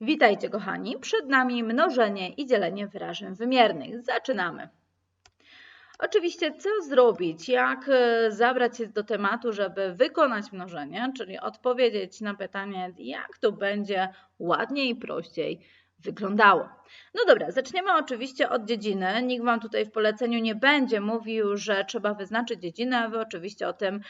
Witajcie kochani, przed nami mnożenie i dzielenie wyrażeń wymiernych. Zaczynamy. Oczywiście co zrobić, jak e, zabrać się do tematu, żeby wykonać mnożenie, czyli odpowiedzieć na pytanie, jak to będzie ładniej i prościej wyglądało. No dobra, zaczniemy oczywiście od dziedziny. Nikt Wam tutaj w poleceniu nie będzie mówił, że trzeba wyznaczyć dziedzinę, Wy oczywiście o tym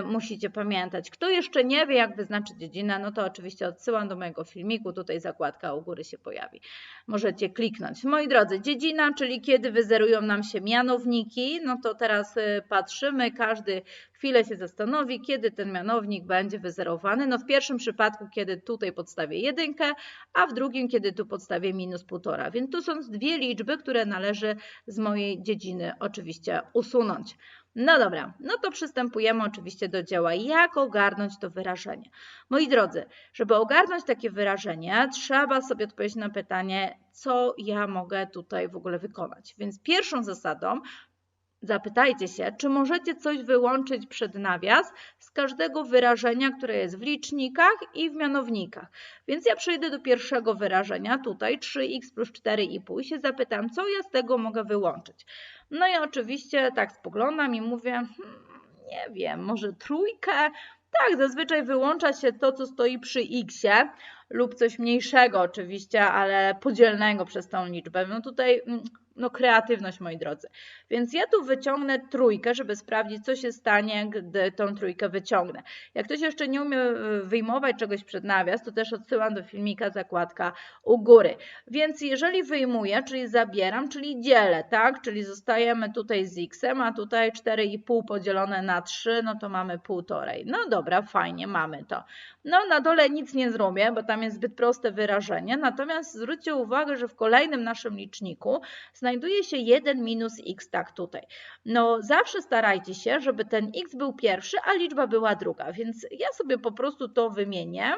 y, musicie pamiętać. Kto jeszcze nie wie, jak wyznaczyć dziedzinę, no to oczywiście odsyłam do mojego filmiku, tutaj zakładka u góry się pojawi. Możecie kliknąć. Moi drodzy, dziedzina, czyli kiedy wyzerują nam się mianowniki, no to teraz y, patrzymy, każdy chwilę się zastanowi, kiedy ten mianownik będzie wyzerowany. No w pierwszym przypadku, kiedy tutaj podstawię jedynkę, a w drugim, kiedy tu podstawię minus półtora. Więc tu są dwie liczby, które należy z mojej dziedziny oczywiście usunąć. No dobra, no to przystępujemy oczywiście do dzieła. Jak ogarnąć to wyrażenie? Moi drodzy, żeby ogarnąć takie wyrażenie, trzeba sobie odpowiedzieć na pytanie, co ja mogę tutaj w ogóle wykonać. Więc pierwszą zasadą Zapytajcie się, czy możecie coś wyłączyć przed nawias z każdego wyrażenia, które jest w licznikach i w mianownikach. Więc ja przejdę do pierwszego wyrażenia, tutaj 3x plus 4,5 i się zapytam, co ja z tego mogę wyłączyć. No i oczywiście tak spoglądam i mówię, hmm, nie wiem, może trójkę? Tak, zazwyczaj wyłącza się to, co stoi przy x lub coś mniejszego oczywiście, ale podzielnego przez tą liczbę. No tutaj mm, no, kreatywność, moi drodzy. Więc ja tu wyciągnę trójkę, żeby sprawdzić, co się stanie, gdy tą trójkę wyciągnę. Jak ktoś jeszcze nie umie e, wyjmować czegoś przed nawias, to też odsyłam do filmika zakładka u góry. Więc jeżeli wyjmuję, czyli zabieram, czyli dzielę, tak? Czyli zostajemy tutaj z x, a tutaj 4,5 podzielone na 3, no to mamy półtorej. No dobra, fajnie, mamy to. No na dole nic nie zrobię, bo tam jest zbyt proste wyrażenie, natomiast zwróćcie uwagę, że w kolejnym naszym liczniku znajduje się 1 minus x, tak tutaj. No zawsze starajcie się, żeby ten x był pierwszy, a liczba była druga, więc ja sobie po prostu to wymienię,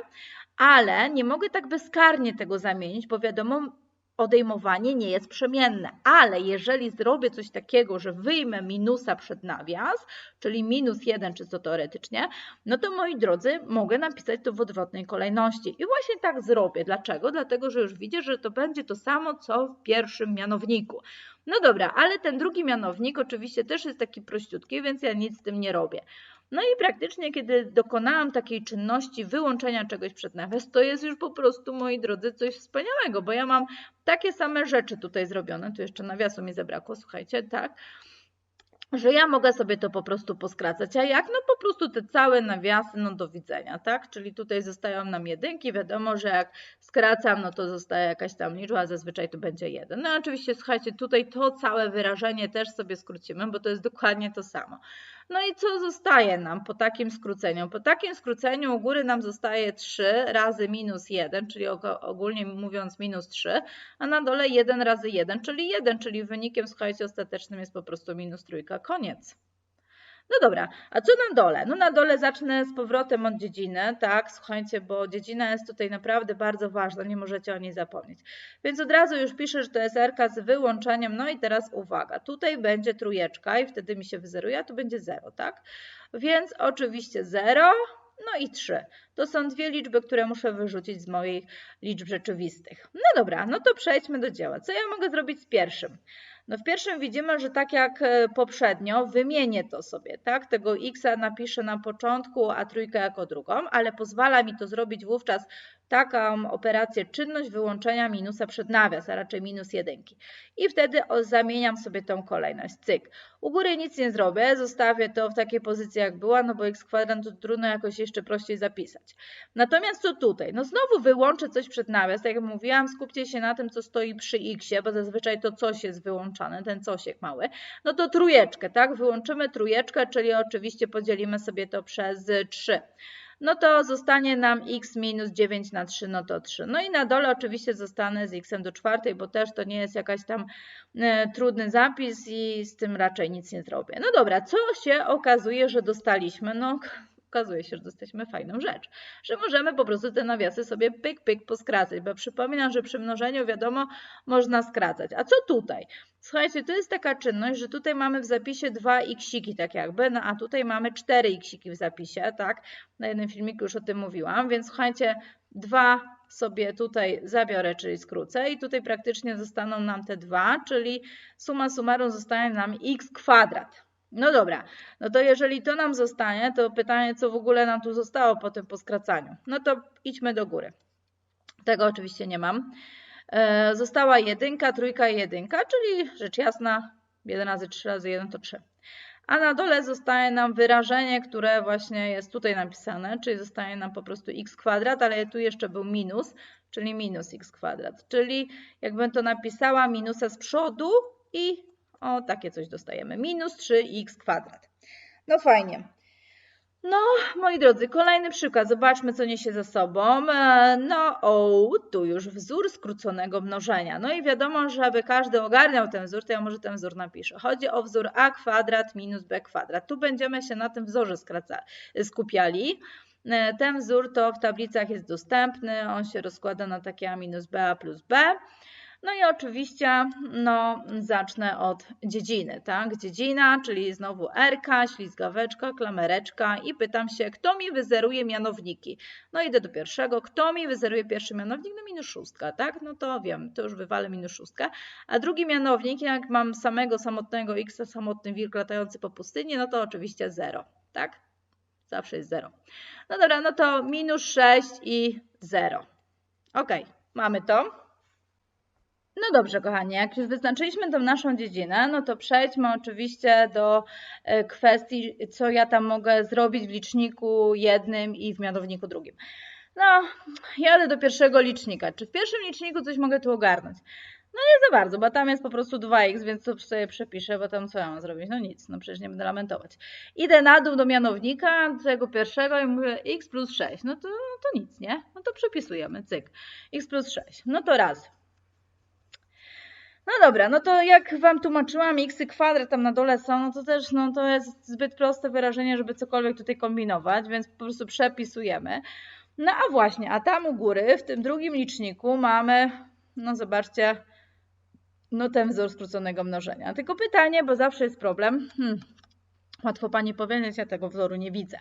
ale nie mogę tak bezkarnie tego zamienić, bo wiadomo, odejmowanie nie jest przemienne, ale jeżeli zrobię coś takiego, że wyjmę minusa przed nawias, czyli minus 1 czysto teoretycznie, no to moi drodzy, mogę napisać to w odwrotnej kolejności. I właśnie tak zrobię. Dlaczego? Dlatego, że już widzę, że to będzie to samo, co w pierwszym mianowniku. No dobra, ale ten drugi mianownik oczywiście też jest taki prościutki, więc ja nic z tym nie robię. No i praktycznie, kiedy dokonałam takiej czynności wyłączenia czegoś przed nawias, to jest już po prostu, moi drodzy, coś wspaniałego, bo ja mam takie same rzeczy tutaj zrobione. Tu jeszcze nawiasu mi zabrakło, słuchajcie, tak że ja mogę sobie to po prostu poskracać. A jak? No po prostu te całe nawiasy, no do widzenia, tak? Czyli tutaj zostają nam jedynki, wiadomo, że jak skracam, no to zostaje jakaś tam liczba, a zazwyczaj to będzie jeden. No oczywiście, słuchajcie, tutaj to całe wyrażenie też sobie skrócimy, bo to jest dokładnie to samo. No i co zostaje nam po takim skróceniu? Po takim skróceniu u góry nam zostaje 3 razy minus 1, czyli ogólnie mówiąc minus 3, a na dole 1 razy 1, czyli 1, czyli wynikiem, słuchajcie, ostatecznym jest po prostu minus trójka. Koniec. No dobra, a co na dole? No na dole zacznę z powrotem od dziedziny, tak, słuchajcie, bo dziedzina jest tutaj naprawdę bardzo ważna, nie możecie o niej zapomnieć. Więc od razu już piszę, że to jest R z wyłączeniem, no i teraz uwaga, tutaj będzie trójeczka i wtedy mi się wyzeruje, a tu będzie 0, tak? Więc oczywiście 0, no i 3. To są dwie liczby, które muszę wyrzucić z moich liczb rzeczywistych. No dobra, no to przejdźmy do dzieła. Co ja mogę zrobić z pierwszym? No w pierwszym widzimy, że tak jak e, poprzednio, wymienię to sobie, tak? Tego x napiszę na początku, a trójkę jako drugą, ale pozwala mi to zrobić wówczas taką operację czynność wyłączenia minusa przed nawias, a raczej minus jedynki. I wtedy zamieniam sobie tą kolejność, cyk. U góry nic nie zrobię, zostawię to w takiej pozycji jak była, no bo x kwadrat to trudno jakoś jeszcze prościej zapisać. Natomiast co tutaj? No znowu wyłączę coś przed nawias, tak jak mówiłam, skupcie się na tym, co stoi przy x, bo zazwyczaj to coś jest wyłączane, ten cosiek mały. No to trójeczkę, tak? Wyłączymy trójeczkę, czyli oczywiście podzielimy sobie to przez 3 no to zostanie nam x minus 9 na 3, no to 3. No i na dole oczywiście zostanę z x do czwartej, bo też to nie jest jakaś tam e, trudny zapis i z tym raczej nic nie zrobię. No dobra, co się okazuje, że dostaliśmy? No okazuje się, że dostaliśmy fajną rzecz, że możemy po prostu te nawiasy sobie pyk, pyk poskracać, bo przypominam, że przy mnożeniu wiadomo można skracać. A co tutaj? Słuchajcie, to jest taka czynność, że tutaj mamy w zapisie dwa xiki tak jakby, no a tutaj mamy cztery xiki w zapisie, tak? Na jednym filmiku już o tym mówiłam, więc słuchajcie, 2 sobie tutaj zabiorę, czyli skrócę i tutaj praktycznie zostaną nam te dwa, czyli suma summarum zostaje nam x kwadrat. No dobra, no to jeżeli to nam zostanie, to pytanie, co w ogóle nam tu zostało po tym poskracaniu. No to idźmy do góry. Tego oczywiście nie mam. E, została jedynka, trójka i jedynka, czyli rzecz jasna 1 razy 3 razy 1 to 3. A na dole zostaje nam wyrażenie, które właśnie jest tutaj napisane, czyli zostaje nam po prostu x kwadrat, ale tu jeszcze był minus, czyli minus x kwadrat. Czyli jakbym to napisała, minusa z przodu i o takie coś dostajemy. Minus 3x kwadrat. No fajnie. No, moi drodzy, kolejny przykład. Zobaczmy, co niesie ze sobą. E, No, o, tu już wzór skróconego mnożenia. No i wiadomo, żeby każdy ogarniał ten wzór, to ja może ten wzór napiszę. Chodzi o wzór a kwadrat minus b kwadrat. Tu będziemy się na tym wzorze skraca, skupiali. E, Ten wzór to w tablicach jest dostępny. On się rozkłada na takie a minus b, a plus b. No i oczywiście no, zacznę od dziedziny, tak? Dziedzina, czyli znowu R, ślizgaweczka, klamereczka i pytam się, kto mi wyzeruje mianowniki? No idę do pierwszego, kto mi wyzeruje pierwszy mianownik? No minus szóstka, tak? No to wiem, to już wywalę minus szóstkę. A drugi mianownik, jak mam samego samotnego x, samotny wilk latający po pustyni, no to oczywiście 0, tak? Zawsze jest 0. No dobra, no to minus 6 i 0. Ok, mamy to. No dobrze, kochani, jak już wyznaczyliśmy tą naszą dziedzinę, no to przejdźmy oczywiście do e, kwestii, co ja tam mogę zrobić w liczniku jednym i w mianowniku drugim. No, jadę do pierwszego licznika. Czy w pierwszym liczniku coś mogę tu ogarnąć? No nie za bardzo, bo tam jest po prostu 2x, więc to sobie przepiszę, bo tam co ja mam zrobić? No nic, no przecież nie będę lamentować. Idę na dół do mianownika tego pierwszego i mówię x plus 6. No to, to nic, nie? No to przepisujemy, cyk. x plus 6. No to raz. No dobra, no to jak Wam tłumaczyłam, x kwadrat tam na dole są, no to też no, to jest zbyt proste wyrażenie, żeby cokolwiek tutaj kombinować, więc po prostu przepisujemy. No a właśnie, a tam u góry, w tym drugim liczniku mamy, no zobaczcie, no ten wzór skróconego mnożenia. Tylko pytanie, bo zawsze jest problem, hmm, łatwo Pani powiedzieć, ja tego wzoru nie widzę.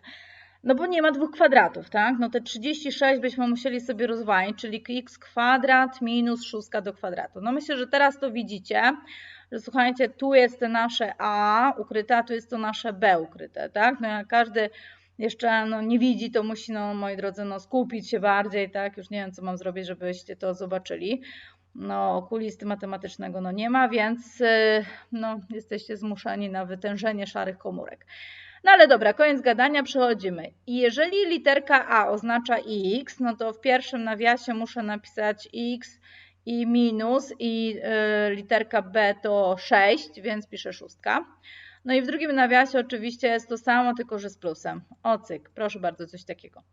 No bo nie ma dwóch kwadratów, tak? No te 36 byśmy musieli sobie rozwalić, czyli x kwadrat minus 6 do kwadratu. No myślę, że teraz to widzicie, że słuchajcie, tu jest to nasze a ukryte, a tu jest to nasze b ukryte, tak? No jak każdy jeszcze no, nie widzi, to musi, no moi drodzy, no skupić się bardziej, tak? Już nie wiem, co mam zrobić, żebyście to zobaczyli. No, okulisty matematycznego no nie ma, więc no, jesteście zmuszeni na wytężenie szarych komórek. No ale dobra, koniec gadania, przechodzimy. I jeżeli literka A oznacza x, no to w pierwszym nawiasie muszę napisać x i minus i y, literka B to 6, więc piszę szóstka. No i w drugim nawiasie oczywiście jest to samo, tylko że z plusem. Ocyk, proszę bardzo, coś takiego.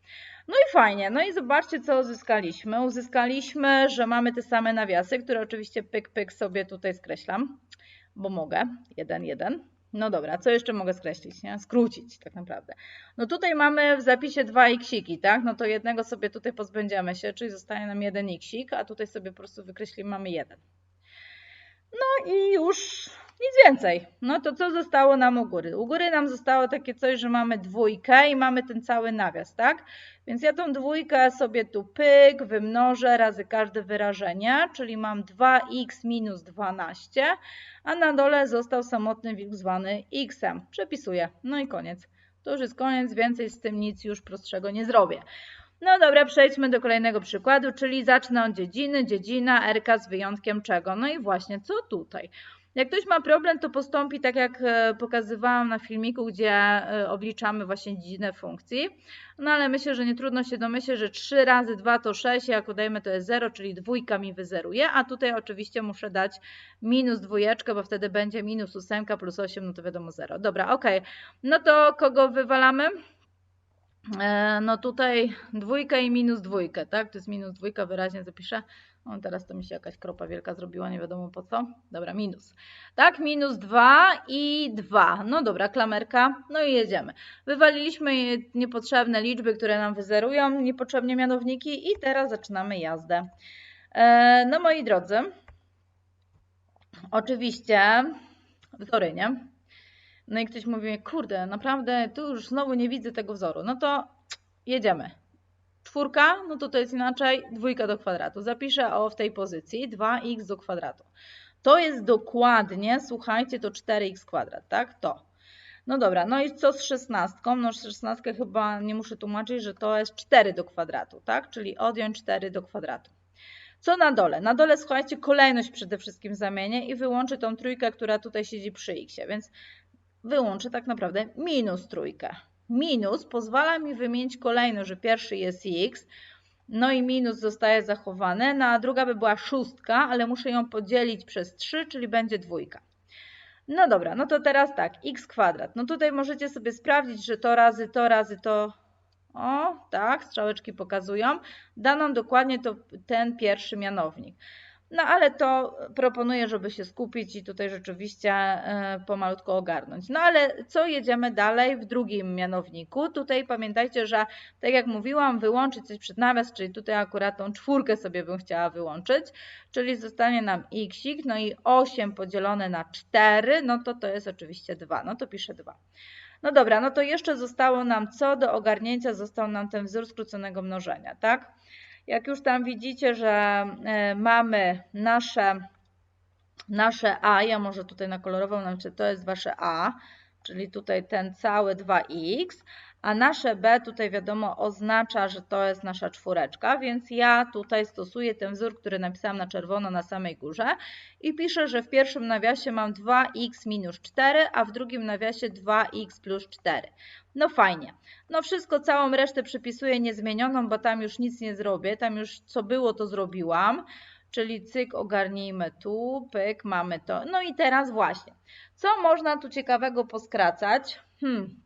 No i fajnie, no i zobaczcie, co uzyskaliśmy. Uzyskaliśmy, że mamy te same nawiasy, które oczywiście pyk, pyk sobie tutaj skreślam, bo mogę. 1, 1. No dobra, co jeszcze mogę skreślić, nie? Skrócić tak naprawdę. No tutaj mamy w zapisie dwa xiki, tak? No to jednego sobie tutaj pozbędziemy się, czyli zostaje nam jeden xik, a tutaj sobie po prostu wykreślimy, mamy jeden. No i już nic więcej. No to co zostało nam u góry? U góry nam zostało takie coś, że mamy dwójkę i mamy ten cały nawias, tak? Więc ja tą dwójkę sobie tu pyk, wymnożę razy każde wyrażenie, czyli mam 2x minus 12, a na dole został samotny wilk zwany x. Przepisuję. No i koniec. To już jest koniec, więcej z tym nic już prostszego nie zrobię. No dobra, przejdźmy do kolejnego przykładu, czyli zacznę od dziedziny, dziedzina, RK z wyjątkiem czego? No i właśnie, co tutaj? Jak ktoś ma problem, to postąpi tak jak e, pokazywałam na filmiku, gdzie e, obliczamy właśnie dziedzinę funkcji. No ale myślę, że nie trudno się domyśleć, że 3 razy 2 to 6, jak udajemy to jest 0, czyli dwójka mi wyzeruje, a tutaj oczywiście muszę dać minus dwójeczkę, bo wtedy będzie minus 8 plus 8, no to wiadomo 0. Dobra, ok. No to kogo wywalamy? E, no tutaj dwójkę i minus dwójkę, tak? To jest minus dwójka, wyraźnie zapiszę. O, teraz to mi się jakaś kropa wielka zrobiła, nie wiadomo po co. Dobra, minus. Tak, minus 2 i 2. No dobra, klamerka. No i jedziemy. Wywaliliśmy niepotrzebne liczby, które nam wyzerują, niepotrzebnie mianowniki i teraz zaczynamy jazdę. E, no moi drodzy, oczywiście wzory, nie? No i ktoś mówi, kurde, naprawdę tu już znowu nie widzę tego wzoru. No to jedziemy. czwórka, no to to jest inaczej dwójka do kwadratu. Zapiszę o w tej pozycji 2x do kwadratu. To jest dokładnie, słuchajcie, to 4x kwadrat, tak? To. No dobra, no i co z szesnastką? No szesnastkę chyba nie muszę tłumaczyć, że to jest 4 do kwadratu, tak? Czyli odjąć 4 do kwadratu. Co na dole? Na dole, słuchajcie, kolejność przede wszystkim zamienię i wyłączę tą trójkę, która tutaj siedzi przy x, więc wyłączę tak naprawdę minus trójkę. Minus pozwala mi wymienić kolejność, że pierwszy jest x, no i minus zostaje zachowany, no a druga by była szóstka, ale muszę ją podzielić przez 3, czyli będzie dwójka. No dobra, no to teraz tak, x kwadrat. No tutaj możecie sobie sprawdzić, że to razy to razy to, o tak, strzałeczki pokazują, da nam dokładnie to, ten pierwszy mianownik. No ale to proponuję, żeby się skupić i tutaj rzeczywiście e, pomalutku ogarnąć. No ale co jedziemy dalej w drugim mianowniku? Tutaj pamiętajcie, że tak jak mówiłam, wyłączyć coś przed nawias, czyli tutaj akurat tą czwórkę sobie bym chciała wyłączyć, czyli zostanie nam x, no i 8 podzielone na 4, no to to jest oczywiście 2, no to piszę 2. No dobra, no to jeszcze zostało nam co do ogarnięcia, został nam ten wzór skróconego mnożenia, tak? Jak już tam widzicie, że e, mamy nasze, nasze A, ja może tutaj na kolorową znaczy to jest wasze A, czyli tutaj ten cały 2x, a nasze b tutaj wiadomo oznacza, że to jest nasza czwóreczka, więc ja tutaj stosuję ten wzór, który napisałam na czerwono na samej górze i piszę, że w pierwszym nawiasie mam 2x minus 4, a w drugim nawiasie 2x plus 4. No fajnie. No wszystko, całą resztę przypisuję niezmienioną, bo tam już nic nie zrobię, tam już co było to zrobiłam. Czyli cyk, ogarnijmy tu, pyk, mamy to. No i teraz właśnie, co można tu ciekawego poskracać? Hmm,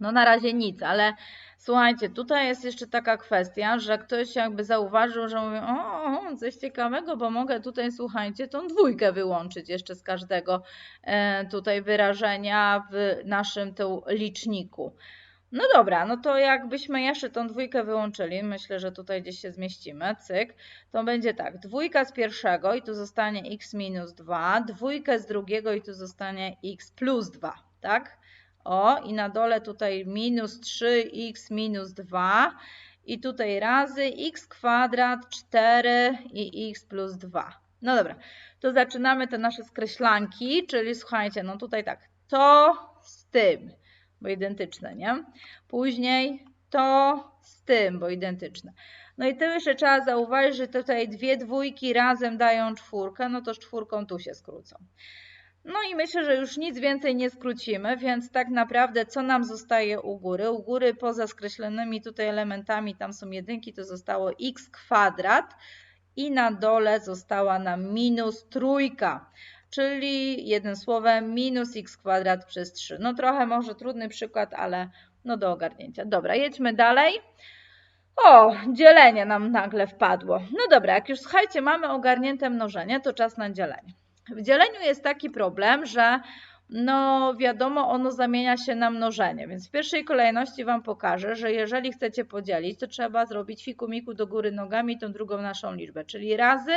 no na razie nic, ale słuchajcie, tutaj jest jeszcze taka kwestia, że ktoś jakby zauważył, że mówi, o, coś ciekawego, bo mogę tutaj, słuchajcie, tą dwójkę wyłączyć jeszcze z każdego e, tutaj wyrażenia w naszym tu liczniku. No dobra, no to jakbyśmy jeszcze tą dwójkę wyłączyli, myślę, że tutaj gdzieś się zmieścimy, cyk, to będzie tak, dwójka z pierwszego i tu zostanie x minus 2, dwójkę z drugiego i tu zostanie x plus 2, tak? O, i na dole tutaj minus 3x minus 2 i tutaj razy x kwadrat 4 i x plus 2. No dobra, to zaczynamy te nasze skreślanki, czyli słuchajcie, no tutaj tak, to z tym, bo identyczne, nie? Później to z tym, bo identyczne. No i tu jeszcze trzeba zauważyć, że tutaj dwie dwójki razem dają czwórkę, no to z czwórką tu się skrócą. No i myślę, że już nic więcej nie skrócimy, więc tak naprawdę co nam zostaje u góry? U góry poza skreślonymi tutaj elementami, tam są jedynki, to zostało x kwadrat i na dole została nam minus trójka, czyli jednym słowem minus x kwadrat przez 3. No trochę może trudny przykład, ale no do ogarnięcia. Dobra, jedźmy dalej. O, dzielenie nam nagle wpadło. No dobra, jak już słuchajcie, mamy ogarnięte mnożenie, to czas na dzielenie. W dzieleniu jest taki problem, że no wiadomo, ono zamienia się na mnożenie, więc w pierwszej kolejności Wam pokażę, że jeżeli chcecie podzielić, to trzeba zrobić fikumiku do góry nogami tą drugą naszą liczbę, czyli razy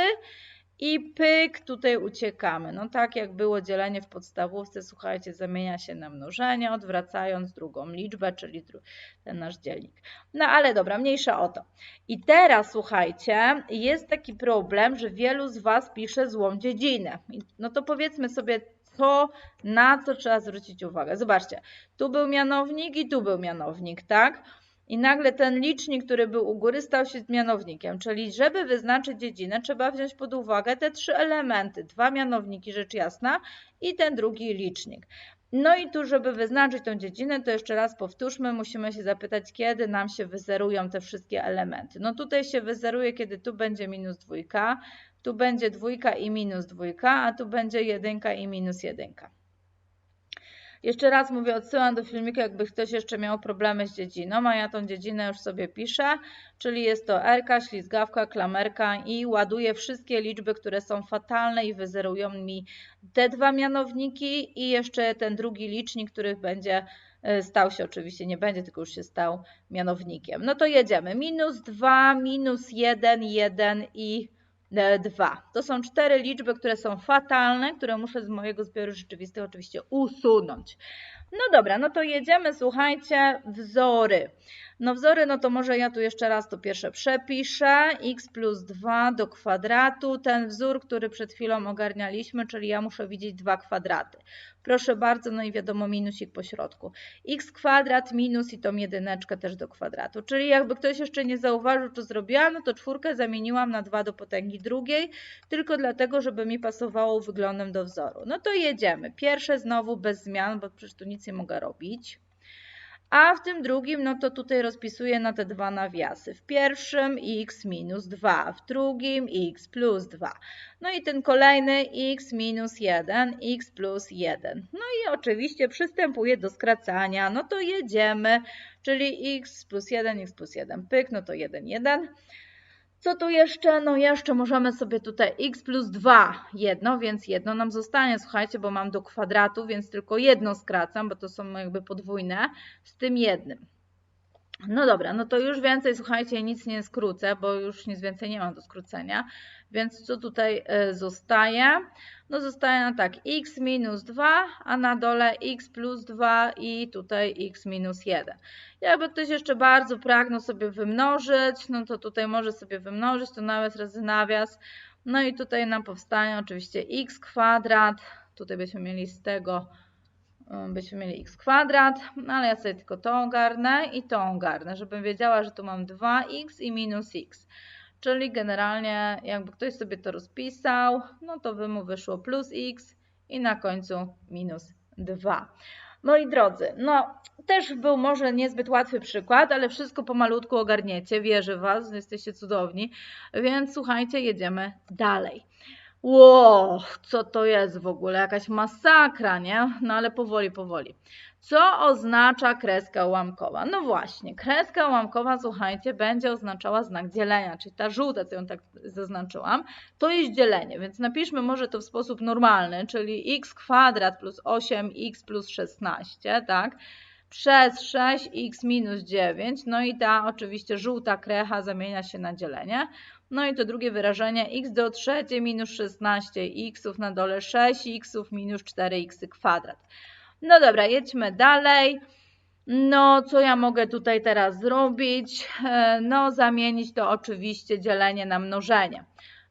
i pyk, tutaj uciekamy. No tak jak było dzielenie w podstawówce, słuchajcie, zamienia się na mnożenie, odwracając drugą liczbę, czyli ten nasz dzielnik. No ale dobra, mniejsza o to. I teraz słuchajcie, jest taki problem, że wielu z Was pisze złą dziedzinę. No to powiedzmy sobie, co, na co trzeba zwrócić uwagę. Zobaczcie, tu był mianownik i tu był mianownik, tak? I nagle ten licznik, który był u góry, stał się mianownikiem. Czyli, żeby wyznaczyć dziedzinę, trzeba wziąć pod uwagę te trzy elementy. Dwa mianowniki, rzecz jasna, i ten drugi licznik. No i tu, żeby wyznaczyć tą dziedzinę, to jeszcze raz powtórzmy, musimy się zapytać, kiedy nam się wyzerują te wszystkie elementy. No tutaj się wyzeruje, kiedy tu będzie minus dwójka, tu będzie dwójka i minus dwójka, a tu będzie jedynka i minus jedynka. Jeszcze raz mówię, odsyłam do filmiku, jakby ktoś jeszcze miał problemy z dziedziną, a ja tą dziedzinę już sobie piszę, czyli jest to R, ślizgawka, klamerka i ładuję wszystkie liczby, które są fatalne i wyzerują mi te dwa mianowniki i jeszcze ten drugi licznik, który będzie e, stał się oczywiście, nie będzie, tylko już się stał mianownikiem. No to jedziemy. Minus 2, minus 1, 1 i 2. To są cztery liczby, które są fatalne, które muszę z mojego zbioru rzeczywistych oczywiście usunąć. No dobra, no to jedziemy, słuchajcie, wzory. No wzory, no to może ja tu jeszcze raz to pierwsze przepiszę. x plus 2 do kwadratu. Ten wzór, który przed chwilą ogarnialiśmy, czyli ja muszę widzieć dwa kwadraty. Proszę bardzo, no i wiadomo minusik po środku. x kwadrat minus i tą jedyneczkę też do kwadratu. Czyli jakby ktoś jeszcze nie zauważył, co zrobiłam, no to czwórkę zamieniłam na 2 do potęgi drugiej, tylko dlatego, żeby mi pasowało wyglądem do wzoru. No to jedziemy. Pierwsze znowu bez zmian, bo przecież tu nic nie mogę robić. A w tym drugim, no to tutaj rozpisuję na te dwa nawiasy. W pierwszym x minus 2, w drugim x plus 2. No i ten kolejny x minus 1, x plus 1. No i oczywiście przystępuję do skracania. No to jedziemy, czyli x plus 1, x plus 1, pyk, no to 1, 1. Co tu jeszcze? No jeszcze możemy sobie tutaj x plus 2 jedno, więc jedno nam zostanie, słuchajcie, bo mam do kwadratu, więc tylko jedno skracam, bo to są jakby podwójne z tym jednym. No dobra, no to już więcej, słuchajcie, nic nie skrócę, bo już nic więcej nie mam do skrócenia. Więc co tutaj e, zostaje? No zostaje nam tak, x minus 2, a na dole x plus 2 i tutaj x minus 1. Jakby ktoś jeszcze bardzo pragnął sobie wymnożyć, no to tutaj może sobie wymnożyć, to nawet razy nawias. No i tutaj nam powstanie oczywiście x kwadrat, tutaj byśmy mieli z tego byśmy mieli x kwadrat, no ale ja sobie tylko to ogarnę i to ogarnę, żebym wiedziała, że tu mam 2x i minus x. Czyli generalnie jakby ktoś sobie to rozpisał, no to by mu wyszło plus x i na końcu minus 2. Moi drodzy, no też był może niezbyt łatwy przykład, ale wszystko pomalutku ogarniecie, wierzę Was, jesteście cudowni, więc słuchajcie, jedziemy dalej. Ło, co to jest w ogóle? Jakaś masakra, nie? No ale powoli, powoli. Co oznacza kreska ułamkowa? No właśnie, kreska ułamkowa, słuchajcie, będzie oznaczała znak dzielenia, czyli ta żółta, co ją tak zaznaczyłam, to jest dzielenie, więc napiszmy może to w sposób normalny, czyli x kwadrat plus 8x plus 16, tak? Przez 6x minus 9, no i ta oczywiście żółta krecha zamienia się na dzielenie. No i to drugie wyrażenie x do trzeciej minus 16 x na dole 6x minus 4x kwadrat. No dobra, jedźmy dalej. No, co ja mogę tutaj teraz zrobić? E, no, zamienić to oczywiście dzielenie na mnożenie.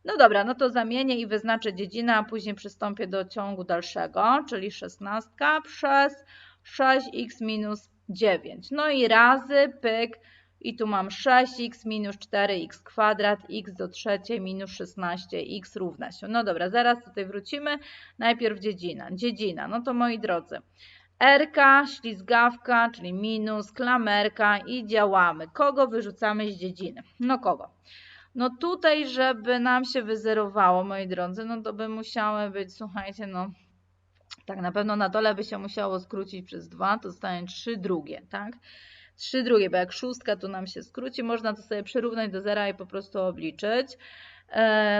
No dobra, no to zamienię i wyznaczę dziedzinę, a później przystąpię do ciągu dalszego, czyli 16 przez 6x minus 9. No i razy, pyk, i tu mam 6x minus 4x kwadrat, x do trzeciej minus 16x równa się. No dobra, zaraz tutaj wrócimy. Najpierw dziedzina. Dziedzina, no to moi drodzy, R, ślizgawka, czyli minus, klamerka i działamy. Kogo wyrzucamy z dziedziny? No kogo? No tutaj, żeby nam się wyzerowało, moi drodzy, no to by musiały być, słuchajcie, no tak na pewno na dole by się musiało skrócić przez 2, to zostanie 3 drugie, tak? 3 drugie, bo jak szóstka tu nam się skróci, można to sobie przyrównać do zera i po prostu obliczyć.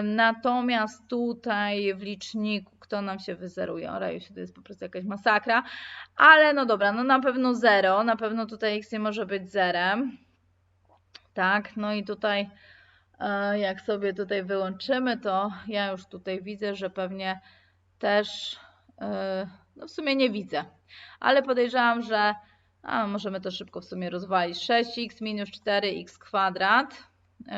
Natomiast tutaj w liczniku, kto nam się wyzeruje? O raju, to jest po prostu jakaś masakra. Ale no dobra, no na pewno 0, na pewno tutaj x nie może być zerem. Tak, no i tutaj e, jak sobie tutaj wyłączymy, to ja już tutaj widzę, że pewnie też, no w sumie nie widzę, ale podejrzewam, że a możemy to szybko w sumie rozwalić. 6x minus 4x kwadrat,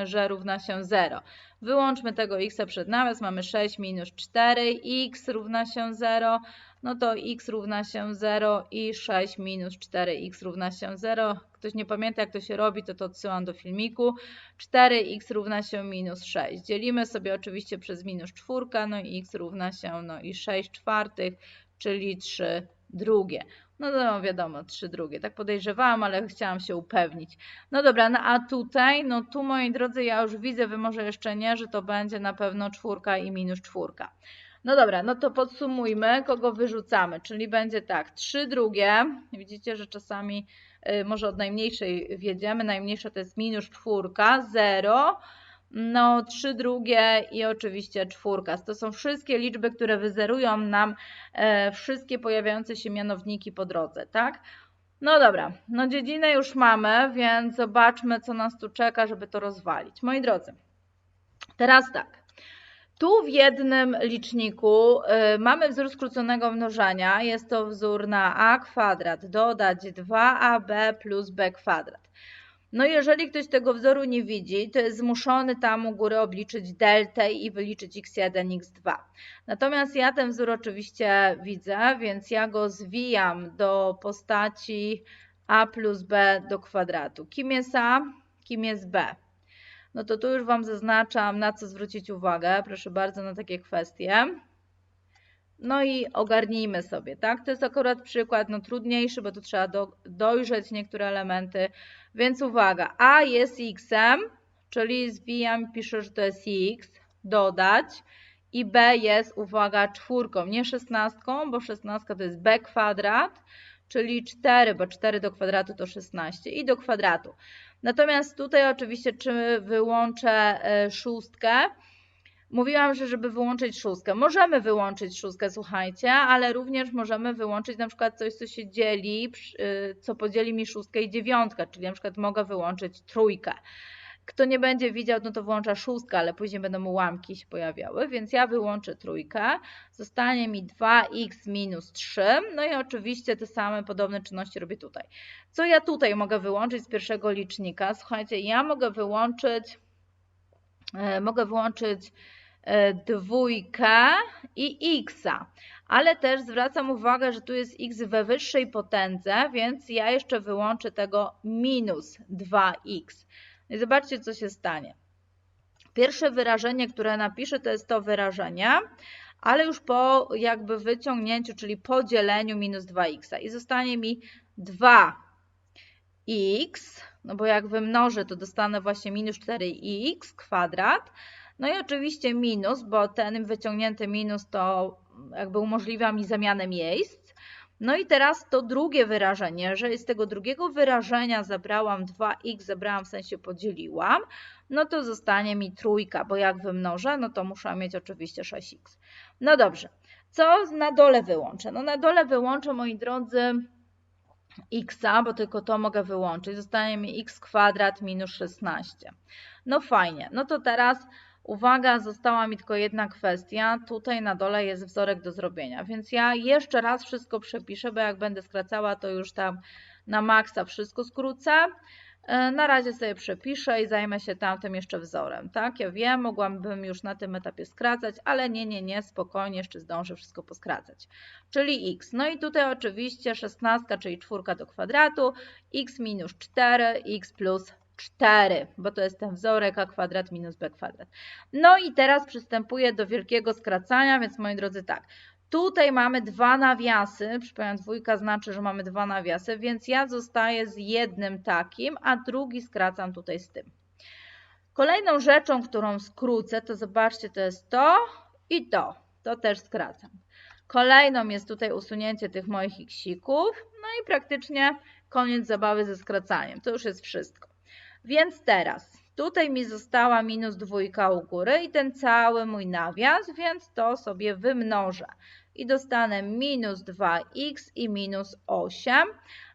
że równa się 0. Wyłączmy tego x przed nawias, mamy 6 minus 4x równa się 0, no to x równa się 0 i 6 minus 4x równa się 0. Ktoś nie pamięta jak to się robi, to to odsyłam do filmiku. 4x równa się minus 6. Dzielimy sobie oczywiście przez minus 4, no i x równa się no i 6 czwartych, czyli 3 drugie. No, no wiadomo, trzy drugie. Tak podejrzewałam, ale chciałam się upewnić. No dobra, no a tutaj, no tu moi drodzy, ja już widzę, wy może jeszcze nie, że to będzie na pewno czwórka i minus czwórka. No dobra, no to podsumujmy, kogo wyrzucamy. Czyli będzie tak, trzy drugie. Widzicie, że czasami y, może od najmniejszej wiedziemy. Najmniejsza to jest minus czwórka, zero no, trzy drugie i oczywiście czwórka. To są wszystkie liczby, które wyzerują nam e, wszystkie pojawiające się mianowniki po drodze, tak? No dobra, no dziedzinę już mamy, więc zobaczmy, co nas tu czeka, żeby to rozwalić. Moi drodzy, teraz tak. Tu w jednym liczniku y, mamy wzór skróconego mnożenia. Jest to wzór na a kwadrat dodać 2ab plus b kwadrat. No jeżeli ktoś tego wzoru nie widzi, to jest zmuszony tam u góry obliczyć deltę i wyliczyć x1, x2. Natomiast ja ten wzór oczywiście widzę, więc ja go zwijam do postaci a plus b do kwadratu. Kim jest a? Kim jest b? No to tu już Wam zaznaczam, na co zwrócić uwagę. Proszę bardzo, na takie kwestie. No i ogarnijmy sobie, tak? To jest akurat przykład no, trudniejszy, bo tu trzeba do, dojrzeć niektóre elementy. Więc uwaga, a jest x-em, czyli zwijam, piszę, że to jest x, dodać. I b jest, uwaga, czwórką, nie szesnastką, bo szesnastka to jest b kwadrat, czyli 4, bo 4 do kwadratu to 16 i do kwadratu. Natomiast tutaj oczywiście, czy wyłączę e, szóstkę, Mówiłam, że żeby wyłączyć szóstkę. Możemy wyłączyć szóstkę, słuchajcie, ale również możemy wyłączyć na przykład coś, co się dzieli, y, co podzieli mi szóstkę i dziewiątkę, czyli na przykład mogę wyłączyć trójkę. Kto nie będzie widział, no to włącza szóstkę, ale później będą ułamki się pojawiały, więc ja wyłączę trójkę. Zostanie mi 2x minus 3. No i oczywiście te same podobne czynności robię tutaj. Co ja tutaj mogę wyłączyć z pierwszego licznika? Słuchajcie, ja mogę wyłączyć, e, mogę wyłączyć e, dwójkę i x, ale też zwracam uwagę, że tu jest x we wyższej potędze, więc ja jeszcze wyłączę tego minus 2x. I zobaczcie, co się stanie. Pierwsze wyrażenie, które napiszę, to jest to wyrażenie, ale już po jakby wyciągnięciu, czyli podzieleniu minus 2x. I zostanie mi 2x, no bo jak wymnożę, to dostanę właśnie minus 4x kwadrat. No i oczywiście minus, bo ten wyciągnięty minus to jakby umożliwia mi zamianę miejsc. No i teraz to drugie wyrażenie, że z tego drugiego wyrażenia zabrałam 2x, zabrałam w sensie podzieliłam, no to zostanie mi trójka, bo jak wymnożę, no to muszę mieć oczywiście 6x. No dobrze, co na dole wyłączę? No na dole wyłączę, moi drodzy, x, bo tylko to mogę wyłączyć. Zostanie mi x kwadrat minus 16. No fajnie, no to teraz Uwaga, została mi tylko jedna kwestia. Tutaj na dole jest wzorek do zrobienia, więc ja jeszcze raz wszystko przepiszę, bo jak będę skracała, to już tam na maksa wszystko skrócę. E, na razie sobie przepiszę i zajmę się tamtym jeszcze wzorem. Tak, ja wiem, mogłabym już na tym etapie skracać, ale nie, nie, nie, spokojnie, jeszcze zdążę wszystko poskracać. Czyli x. No i tutaj oczywiście 16, czyli czwórka do kwadratu, x minus 4, x plus 4, bo to jest ten wzorek a kwadrat minus b kwadrat. No i teraz przystępuję do wielkiego skracania, więc moi drodzy tak, tutaj mamy dwa nawiasy, przypomnę dwójka znaczy, że mamy dwa nawiasy, więc ja zostaję z jednym takim, a drugi skracam tutaj z tym. Kolejną rzeczą, którą skrócę, to zobaczcie, to jest to i to. To też skracam. Kolejną jest tutaj usunięcie tych moich xików, no i praktycznie koniec zabawy ze skracaniem. To już jest wszystko. Więc teraz tutaj mi została minus dwójka u góry i ten cały mój nawias, więc to sobie wymnożę. I dostanę minus 2x i minus 8,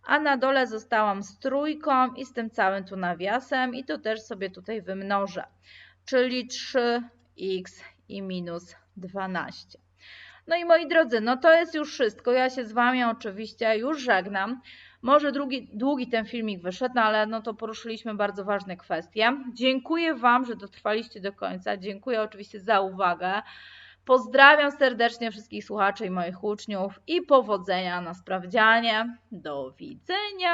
a na dole zostałam z trójką i z tym całym tu nawiasem i to też sobie tutaj wymnożę. Czyli 3x i minus 12. No i moi drodzy, no to jest już wszystko. Ja się z Wami oczywiście już żegnam. Może długi, długi ten filmik wyszedł, no ale no to poruszyliśmy bardzo ważne kwestie. Dziękuję Wam, że dotrwaliście do końca. Dziękuję oczywiście za uwagę. Pozdrawiam serdecznie wszystkich słuchaczy i moich uczniów i powodzenia na sprawdzianie. Do widzenia.